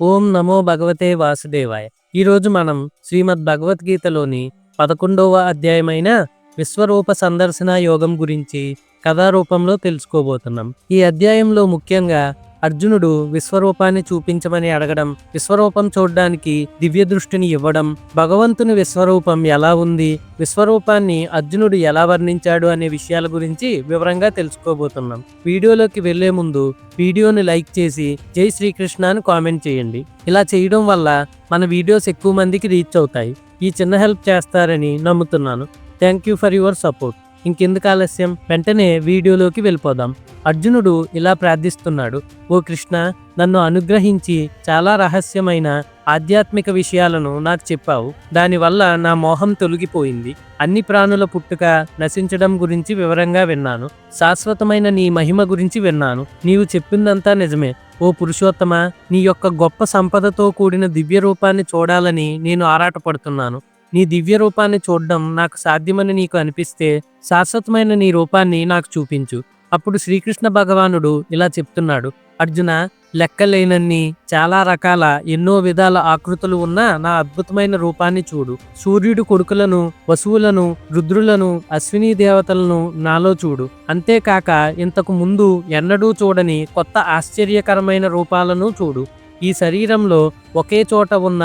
ఓం నమో భగవతే వాసుదేవాయ. ఈరోజు మనం శ్రీమద్ భగవద్గీతలోని పదకొండవ అధ్యాయమైన విశ్వరూప సందర్శన యోగం గురించి కథారూపంలో తెలుసుకోబోతున్నాం. ఈ అధ్యాయంలో ముఖ్యంగా అర్జునుడు విశ్వరూపాన్ని చూపించమని అడగడం విశ్వరూపం చూడడానికి దివ్య దృష్టిని ఇవ్వడం భగవంతుని విశ్వరూపం ఎలా ఉంది విశ్వరూపాన్ని అర్జునుడు ఎలా వర్ణించాడు అనే విషయాల గురించి వివరంగా తెలుసుకోబోతున్నాం. వీడియోలోకి వెళ్ళే ముందు వీడియోని లైక్ చేసి జై శ్రీకృష్ణ అని కామెంట్ చేయండి. ఇలా చేయడం వల్ల మన వీడియోస్ ఎక్కువ మందికి రీచ్ అవుతాయి. ఈ చిన్న హెల్ప్ చేస్తారని నమ్ముతున్నాను. Thank you for your support. ఇంకెందుకు ఆలస్యం? వెంటనే వీడియోలోకి వెళ్ళిపోదాం. అర్జునుడు ఇలా ప్రార్థిస్తున్నాడు ఓ కృష్ణ నన్ను అనుగ్రహించి చాలా రహస్యమైన ఆధ్యాత్మిక విషయాలను నాకు చెప్పావు. దానివల్ల నా మోహం తొలగిపోయింది. అన్ని ప్రాణుల పుట్టుక నశించడం గురించి వివరంగా విన్నాను. శాశ్వతమైన నీ మహిమ గురించి విన్నాను. నీవు చెప్పిందంతా నిజమే. ఓ పురుషోత్తమ నీ యొక్క గొప్ప సంపదతో కూడిన దివ్య రూపాన్ని చూడాలని నేను ఆరాటపడుతున్నాను. నీ దివ్య రూపాన్ని చూడడం నాకు సాధ్యమని నీకు అనిపిస్తే శాశ్వతమైన నీ రూపాన్ని నాకు చూపించు. అప్పుడు శ్రీకృష్ణ భగవానుడు ఇలా చెప్తున్నాడు. అర్జున లెక్కలేనన్ని చాలా రకాల ఎన్నో విధాల ఆకృతులు ఉన్న నా అద్భుతమైన రూపాన్ని చూడు. సూర్యుడు కొడుకులను వసువులను రుద్రులను అశ్విని దేవతలను నాలో చూడు. అంతేకాక ఇంతకు ముందు ఎన్నడూ చూడని కొత్త ఆశ్చర్యకరమైన రూపాలను చూడు. ఈ శరీరంలో ఒకే చోట ఉన్న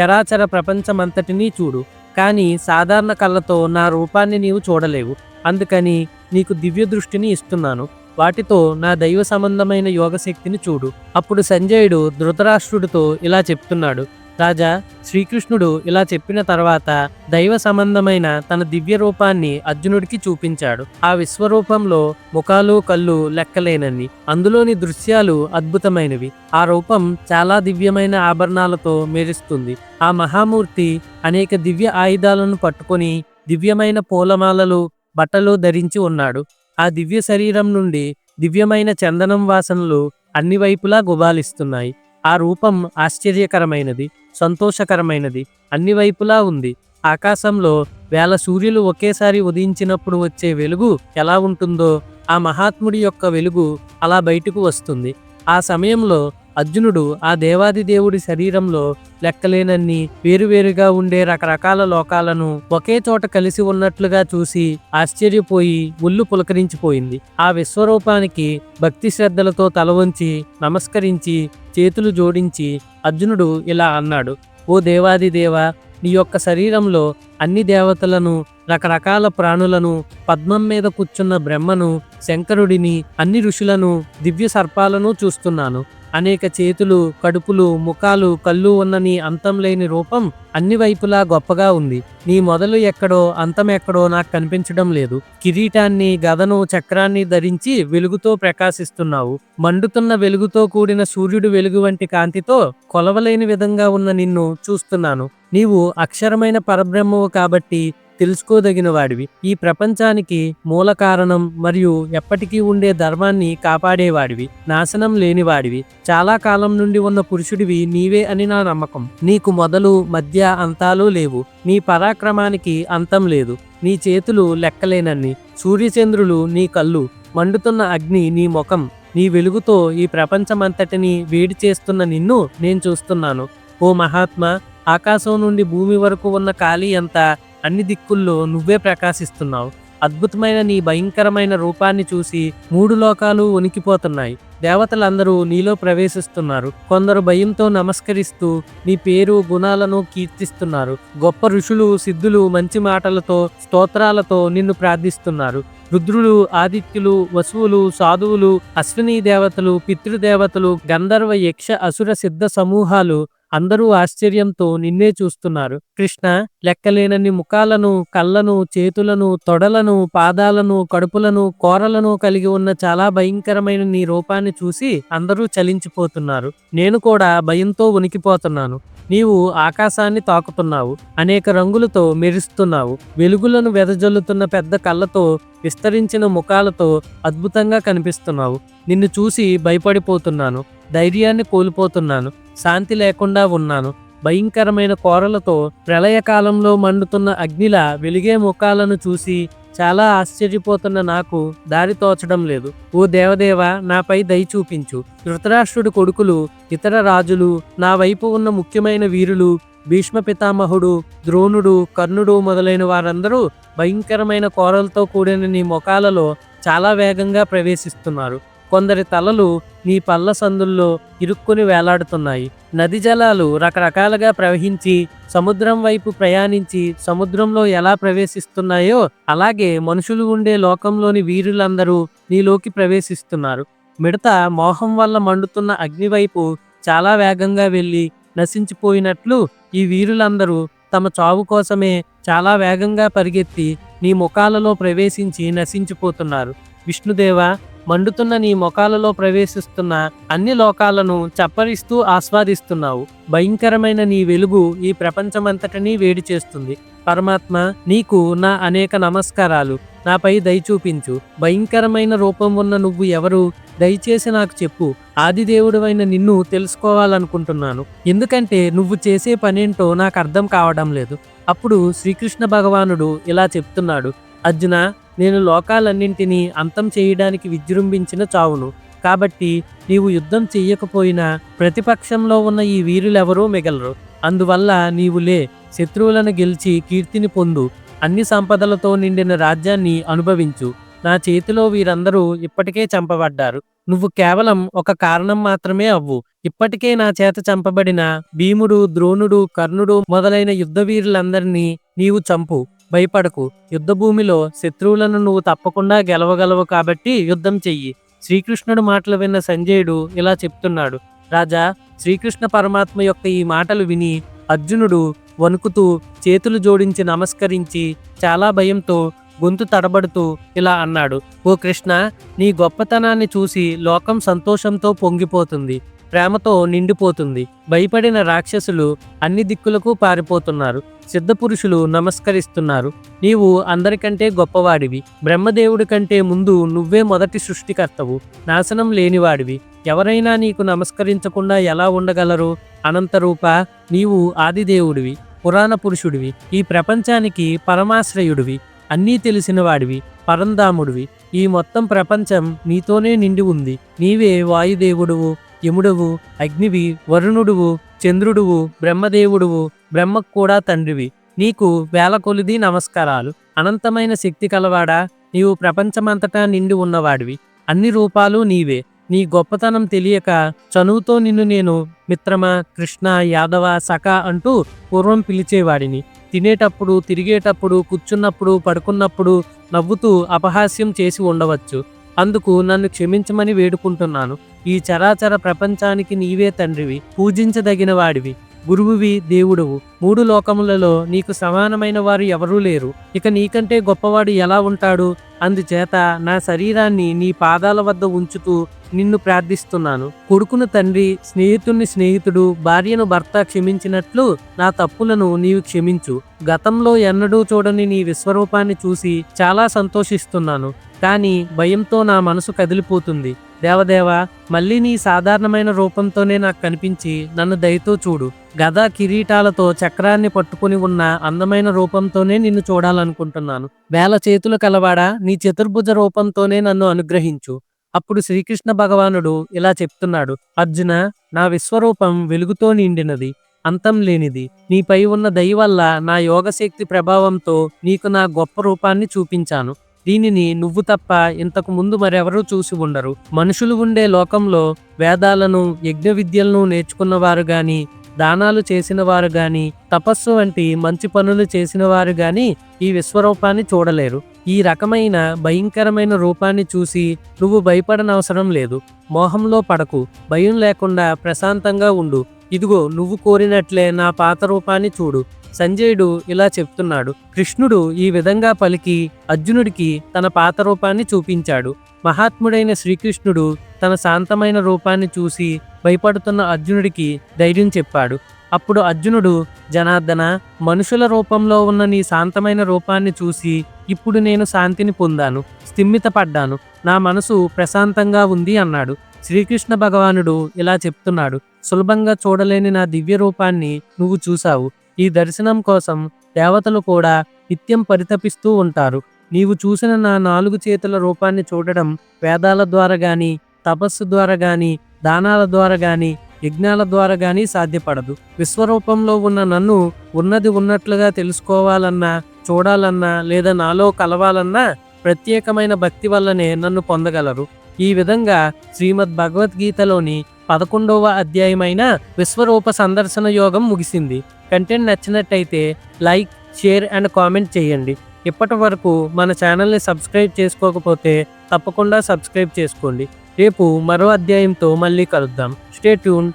చరాచర ప్రపంచమంతటినీ చూడు. కానీ సాధారణ కళ్ళతో నా రూపాన్ని నీవు చూడలేవు. అందుకని నీకు దివ్య దృష్టిని ఇస్తున్నాను. వాటితో నా దైవ సంబంధమైన యోగశక్తిని చూడు. అప్పుడు సంజయుడు ధృతరాష్ట్రుడితో ఇలా చెప్తున్నాడు. రాజా శ్రీకృష్ణుడు ఇలా చెప్పిన తర్వాత దైవ సంబంధమైన తన దివ్య రూపాన్ని అర్జునుడికి చూపించాడు. ఆ విశ్వరూపంలో ముఖాలు కళ్ళు లెక్కలేనని అందులోని దృశ్యాలు అద్భుతమైనవి. ఆ రూపం చాలా దివ్యమైన ఆభరణాలతో మెరుస్తుంది. ఆ మహామూర్తి అనేక దివ్య ఆయుధాలను పట్టుకొని దివ్యమైన పూలమాలలు బట్టలు ధరించి ఉన్నాడు. ఆ దివ్య శరీరం నుండి దివ్యమైన చందనం వాసనలు అన్ని వైపులా గుబాలిస్తున్నాయి. ఆ రూపం ఆశ్చర్యకరమైనది సంతోషకరమైనది అన్ని వైపులా ఉంది. ఆకాశంలో వేల సూర్యులు ఒకేసారి ఉదయించినప్పుడు వచ్చే వెలుగు ఎలా ఉంటుందో ఆ మహాత్ముడి యొక్క వెలుగు అలా బయటకు వస్తుంది. ఆ సమయంలో అర్జునుడు ఆ దేవాది దేవుడి శరీరంలో లెక్కలేనన్ని వేరువేరుగా ఉండే రకరకాల లోకాలను ఒకే చోట కలిసి ఉన్నట్లుగా చూసి ఆశ్చర్యపోయి ముళ్ళు పులకరించిపోయింది. ఆ విశ్వరూపానికి భక్తి శ్రద్ధలతో తల వంచి నమస్కరించి చేతులు జోడించి అర్జునుడు ఇలా అన్నాడు ఓ దేవాది దేవ నీ యొక్క శరీరంలో అన్ని దేవతలను రకరకాల ప్రాణులను పద్మం మీద కూర్చున్న బ్రహ్మను శంకరుడిని అన్ని ఋషులను దివ్య సర్పాలను చూస్తున్నాను. అనేక చేతులు కడుపులు ముఖాలు కళ్ళు ఉన్న నీ అంతం లేని రూపం అన్ని వైపులా గొప్పగా ఉంది. నీ మొదలు ఎక్కడో అంతం ఎక్కడో నాకు కనిపించడం లేదు. కిరీటాన్ని గదను చక్రాన్ని ధరించి వెలుగుతో ప్రకాశిస్తున్నావు. మండుతున్న వెలుగుతో కూడిన సూర్యుడు వెలుగు వంటి కాంతితో కొలవలేని విధంగా ఉన్న నిన్ను చూస్తున్నాను. నీవు అక్షరమైన పరబ్రహ్మవు కాబట్టి తెలుసుకోదగిన వాడివి ఈ ప్రపంచానికి మూల కారణం మరియు ఎప్పటికీ ఉండే ధర్మాన్ని కాపాడేవాడివి. నాశనం లేనివాడివి. చాలా కాలం నుండి ఉన్న పురుషుడివి నీవే అని నా నమ్మకం. నీకు మొదలు మధ్య అంతాలు లేవు. నీ పరాక్రమానికి అంతం లేదు. నీ చేతులు లెక్కలేనన్ని. సూర్యచంద్రులు నీ కళ్ళు. మండుతున్న అగ్ని నీ ముఖం. నీ వెలుగుతో ఈ ప్రపంచమంతటిని వేడి చేస్తున్న నిన్ను నేను చూస్తున్నాను. ఓ మహాత్మా ఆకాశం నుండి భూమి వరకు ఉన్న ఖాళీ అంతా అన్ని దిక్కుల్లో నువ్వే ప్రకాశిస్తున్నావు. అద్భుతమైన నీ భయంకరమైన రూపాన్ని చూసి మూడు లోకాలు ఉనికిపోతున్నాయి దేవతలందరూ నీలో ప్రవేశిస్తున్నారు. కొందరు భయంతో నమస్కరిస్తూ నీ పేరు గుణాలను కీర్తిస్తున్నారు. గొప్ప ఋషులు సిద్ధులు మంచి మాటలతో స్తోత్రాలతో నిన్ను ప్రార్థిస్తున్నారు. రుద్రులు ఆదిత్యులు వసువులు సాధువులు అశ్విని దేవతలు పితృదేవతలు గంధర్వ యక్ష అసుర సిద్ధ సమూహాలు అందరూ ఆశ్చర్యంతో నిన్నే చూస్తున్నారు. కృష్ణ లెక్కలేనన్ని ముఖాలను కళ్ళను చేతులను తొడలను పాదాలను కడుపులను కోరలను కలిగి ఉన్న చాలా భయంకరమైన నీ రూపాన్ని చూసి అందరూ చలించిపోతున్నారు. నేను కూడా భయంతో ఉనికిపోతున్నాను నీవు ఆకాశాన్ని తాకుతున్నావు. అనేక రంగులతో మెరుస్తున్నావు. వెలుగులను వెదజల్లుతున్న పెద్ద కళ్ళతో విస్తరించిన ముఖాలతో అద్భుతంగా కనిపిస్తున్నావు. నిన్ను చూసి భయపడిపోతున్నాను. ధైర్యాన్ని కోల్పోతున్నాను. శాంతి లేకుండా ఉన్నాను. భయంకరమైన కోరలతో ప్రళయకాలంలో మండుతున్న అగ్నిలా వెలిగే ముఖాలను చూసి చాలా ఆశ్చర్యపోతున్న నాకు దారి తోచడం లేదు. ఓ దేవదేవ నాపై దయ చూపించు. ధృతరాష్ట్రుడి కొడుకులు ఇతర రాజులు నా వైపు ఉన్న ముఖ్యమైన వీరులు భీష్మ పితామహుడు ద్రోణుడు కర్ణుడు మొదలైన వారందరూ భయంకరమైన కోరలతో కూడిన నీ ముఖాలలో చాలా వేగంగా ప్రవేశిస్తున్నారు. కొందరి తలలు నీ పళ్ళ సందుల్లో ఇరుక్కుని వేలాడుతున్నాయి. నది జలాలు రకరకాలుగా ప్రవహించి సముద్రం వైపు ప్రయాణించి సముద్రంలో ఎలా ప్రవేశిస్తున్నాయో అలాగే మనుషులు ఉండే లోకంలోని వీరులందరూ నీలోకి ప్రవేశిస్తున్నారు. మిడత మోహం వల్ల మండుతున్న అగ్నివైపు చాలా వేగంగా వెళ్ళి నశించిపోయినట్లు ఈ వీరులందరూ తమ చావు కోసమే చాలా వేగంగా పరిగెత్తి నీ ముఖాలలో ప్రవేశించి నశించిపోతున్నారు. విష్ణుదేవ మండుతున్న నీ ముఖాలలో ప్రవేశిస్తున్న అన్ని లోకాలను చప్పరిస్తూ ఆస్వాదిస్తున్నావు. భయంకరమైన నీ వెలుగు ఈ ప్రపంచమంతటినీ వేడి చేస్తుంది. పరమాత్మ నీకు నా అనేక నమస్కారాలు. నాపై దయ చూపించు. భయంకరమైన రూపం ఉన్న నువ్వు ఎవరు? దయచేసి నాకు చెప్పు. ఆదిదేవుడివైన నిన్ను తెలుసుకోవాలనుకుంటున్నాను. ఎందుకంటే నువ్వు చేసే పనేంటో నాకు అర్థం కావడం లేదు. అప్పుడు శ్రీకృష్ణ భగవానుడు ఇలా చెప్తున్నాడు. అర్జున నేను లోకాలన్నింటినీ అంతం చేయడానికి విజృంభించిన చావును. కాబట్టి నీవు యుద్ధం చెయ్యకపోయినా ప్రతిపక్షంలో ఉన్న ఈ వీరులెవరూ మిగలరు. అందువల్ల నీవు లే శత్రువులను గెలిచి కీర్తిని పొందు. అన్ని సంపదలతో నిండిన రాజ్యాన్ని అనుభవించు. నా చేతిలో వీరందరూ ఇప్పటికే చంపబడ్డారు. నువ్వు కేవలం ఒక కారణం మాత్రమే అవ్వు. ఇప్పటికే నా చేత చంపబడిన భీముడు ద్రోణుడు కర్ణుడు మొదలైన యుద్ధ వీరులందరినీ నీవు చంపు. భయపడకు. యుద్ధభూమిలో శత్రువులను నువ్వు తప్పకుండా గెలవగలవు కాబట్టి యుద్ధం చెయ్యి. శ్రీకృష్ణుడు మాటలు విన్న సంజయుడు ఇలా చెప్తున్నాడు. రాజా శ్రీకృష్ణ పరమాత్మ యొక్క ఈ మాటలు విని అర్జునుడు వణుకుతూ చేతులు జోడించి నమస్కరించి చాలా భయంతో గొంతు తడబడుతూ ఇలా అన్నాడు. ఓ కృష్ణ నీ గొప్పతనాన్ని చూసి లోకం సంతోషంతో పొంగిపోతుంది. ప్రేమతో నిండిపోతుంది. భయపడిన రాక్షసులు అన్ని దిక్కులకు పారిపోతున్నారు. సిద్ధపురుషులు నమస్కరిస్తున్నారు. నీవు అందరికంటే గొప్పవాడివి. బ్రహ్మదేవుడి కంటే ముందు నువ్వే మొదటి సృష్టికర్తవు. నాశనం లేనివాడివి. ఎవరైనా నీకు నమస్కరించకుండా ఎలా ఉండగలరు? అనంతరూప నీవు ఆదిదేవుడివి పురాణ పురుషుడివి ఈ ప్రపంచానికి పరమాశ్రయుడివి అన్నీ తెలిసిన వాడివి పరంధాముడివి. ఈ మొత్తం ప్రపంచం నీతోనే నిండి ఉంది. నీవే వాయుదేవుడువు. యముడువు అగ్నివి వరుణుడువు చంద్రుడువు బ్రహ్మదేవుడువు బ్రహ్మకు కూడా తండ్రివి. నీకు వేల కొలిది నమస్కారాలు. అనంతమైన శక్తి కలవాడా? నీవు ప్రపంచమంతటా నిండి ఉన్నవాడివి. అన్ని రూపాలు నీవే. నీ గొప్పతనం తెలియక చనువుతో నిన్ను నేను మిత్రమా కృష్ణ యాదవ సఖ అంటూ పూర్వం పిలిచేవాడిని. తినేటప్పుడు తిరిగేటప్పుడు కూర్చున్నప్పుడు పడుకున్నప్పుడు నవ్వుతూ అపహాస్యం చేసి ఉండవచ్చు. అందుకు నన్ను క్షమించమని వేడుకుంటున్నాను. ఈ చరాచర ప్రపంచానికి నీవే తండ్రివి పూజించదగిన వాడివి. గురువువి దేవుడవు. మూడు లోకములలో నీకు సమానమైన వారు ఎవరూ లేరు. ఇక నీకంటే గొప్పవాడు ఎలా ఉంటాడు? అందుచేత నా శరీరాన్ని నీ పాదాల వద్ద ఉంచుతూ నిన్ను ప్రార్థిస్తున్నాను. కొడుకును తండ్రి స్నేహితుణ్ణి స్నేహితుడు భార్యను భర్త క్షమించినట్లు నా తప్పులను నీవు క్షమించు. గతంలో ఎన్నడూ చూడని నీ విశ్వరూపాన్ని చూసి చాలా సంతోషిస్తున్నాను. కానీ భయంతో నా మనసు కదిలిపోతుంది. దేవదేవ మళ్ళీ నీ సాధారణమైన రూపంతోనే నాకు కనిపించి నన్ను దయతో చూడు. గదా కిరీటాలతో చక్రాన్ని పట్టుకుని ఉన్న అందమైన రూపంతోనే నిన్ను చూడాలనుకుంటున్నాను. వేల చేతులు కలవాడా నీ చతుర్భుజ రూపంతోనే నన్ను అనుగ్రహించు. అప్పుడు శ్రీకృష్ణ భగవానుడు ఇలా చెప్తున్నాడు అర్జున నా విశ్వరూపం వెలుగుతో నిండినది అంతం లేనిది. నీపై ఉన్న దయ వల్ల నా యోగశక్తి ప్రభావంతో నీకు నా గొప్ప రూపాన్ని చూపించాను. దీనిని నువ్వు తప్ప ఇంతకు ముందు మరెవరూ చూసి ఉండరు. మనుషులు ఉండే లోకంలో వేదాలను యజ్ఞ విద్యలను నేర్చుకున్నవారు గాని దానాలు చేసిన వారు గాని తపస్సు వంటి మంచి పనులు చేసిన వారు గాని ఈ విశ్వరూపాన్ని చూడలేరు. ఈ రకమైన భయంకరమైన రూపాన్ని చూసి నువ్వు భయపడనవసరం లేదు. మోహంలో పడకు. భయం లేకుండా ప్రశాంతంగా ఉండు. ఇదిగో నువ్వు కోరినట్లే నా పాత రూపాన్ని చూడు. సంజయుడు ఇలా చెప్తున్నాడు. కృష్ణుడు ఈ విధంగా పలికి అర్జునుడికి తన పాత రూపాన్ని చూపించాడు. మహాత్ముడైన శ్రీకృష్ణుడు తన శాంతమైన రూపాన్ని చూసి భయపడుతున్న అర్జునుడికి ధైర్యం చెప్పాడు. అప్పుడు అర్జునుడు జనార్దన మనుషుల రూపంలో ఉన్న నీ శాంతమైన రూపాన్ని చూసి ఇప్పుడు నేను శాంతిని పొందాను స్థిమ్మితపడ్డాను నా మనసు ప్రశాంతంగా ఉంది అన్నాడు. శ్రీకృష్ణ భగవానుడు ఇలా చెప్తున్నాడు. సులభంగా చూడలేని నా దివ్య రూపాన్ని నువ్వు చూశావు. ఈ దర్శనం కోసం దేవతలు కూడా నిత్యం పరితపిస్తూ ఉంటారు. నీవు చూసిన నా నాలుగు చేతుల రూపాన్ని చూడడం వేదాల ద్వారా గాని తపస్సు ద్వారా గాని దానాల ద్వారా గాని యజ్ఞాల ద్వారా గాని సాధ్యపడదు. విశ్వరూపంలో ఉన్న నన్ను ఉన్నది ఉన్నట్లుగా తెలుసుకోవాలన్నా చూడాలన్నా లేదా నాలో కలవాలన్నా ప్రత్యేకమైన భక్తి వల్లనే నన్ను పొందగలరు. ఈ విధంగా శ్రీమద్ భగవద్గీతలోని పదకొండవ అధ్యాయమైన విశ్వరూప సందర్శన యోగం ముగిసింది. కంటెంట్ నచ్చినట్టయితే లైక్ షేర్ అండ్ కామెంట్ చేయండి. ఇప్పటి వరకు మన ఛానల్ని సబ్స్క్రైబ్ చేసుకోకపోతే తప్పకుండా సబ్స్క్రైబ్ చేసుకోండి. రేపు మరో అధ్యాయంతో మళ్ళీ కలుద్దాం. Stay tune